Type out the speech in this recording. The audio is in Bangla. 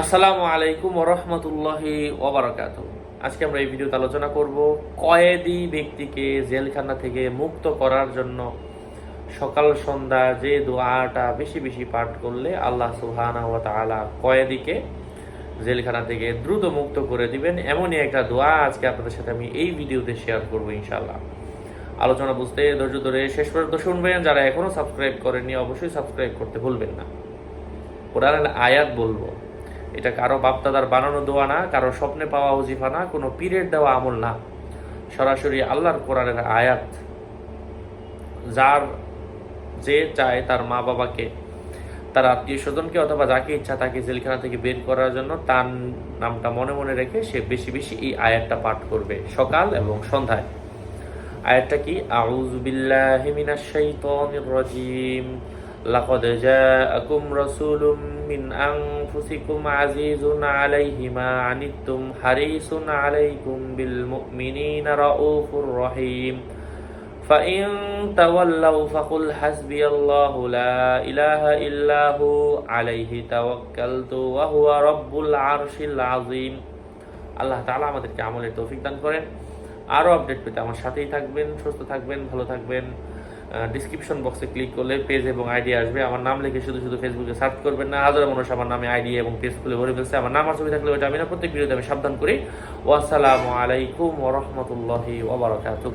আসসালামু আলাইকুম রহমতুল্লাহি ওবরাকাত আজকে আমরা এই ভিডিওতে আলোচনা করব কয়েদি ব্যক্তিকে জেলখানা থেকে মুক্ত করার জন্য সকাল, সন্ধ্যা যে দোয়াটা বেশি বেশি পাঠ করলে আল্লাহ সুবহানাহু ওয়া তাআলা কয়েদিকে জেলখানা থেকে দ্রুত মুক্ত করে দিবেন। এমনই একটা দোয়া আজকে আপনাদের সাথে আমি এই ভিডিওতে শেয়ার করব ইনশাল্লাহ আলোচনা বুঝতে, ধৈর্য ধরে শেষ পর্যন্ত শুনবেন। যারা এখনও সাবস্ক্রাইব করেননি, অবশ্যই সাবস্ক্রাইব করতে ভুলবেন না। কোরআনের আয়াত বলব এটা কারও বাপদাদার বানানো দোয়া না, কারও স্বপ্নে পাওয়া উজিফা না, কোনো পীরের দেওয়া আমল না। সরাসরি আল্লাহর কোরআনের আয়াত। যার যে চায় তার মা বাবাকে, তার আত্মীয় স্বজনকে অথবা যাকে ইচ্ছা তাকে জেলখানা থেকে বের করার জন্য তার নামটা মনে মনে রেখে সে বেশি বেশি এই আয়াতটা পাঠ করবে সকাল এবং সন্ধ্যায়। আয়াতটা কি? আউযু বিল্লাহি মিনাশ শাইতানির রাজিম। লাকাদ জাআকুম রাসূলুম মিন আনফুসিকুম আজিজুন আলাইহি মা আনিতুম হারিসুন আলাইকুম বিল মুমিনিনা রাউফুর রহিম فإن تولوا فقل حسبي الله لا إله إلا هو عليه توكلت وهو رب العرش العظيم আল্লাহ তাআলা আমাদেরকে আমলের তৌফিক দান করেন আরও আপডেট পেতে আমার সাথেই থাকবেন সুস্থ থাকবেন ভালো থাকবেন ডিসক্রিপশন বক্সে ক্লিক করলে পেজ এবং আইডি আসবে। আমার নাম লিখে শুধু শুধু ফেসবুকে সার্চ করবেন না। হাজার মানুষ আমার নামে আইডি এবং পেজ খুলে ভরে ফেলছে। আমার নাম আর ছবি থাকলে ওইটা আমি না। প্রত্যেক ভিডিওতে আমি সাবধান করি। ওয়াসালামু আলাইকুম ওরহমতুল্লাহি ওবরাকাতুহ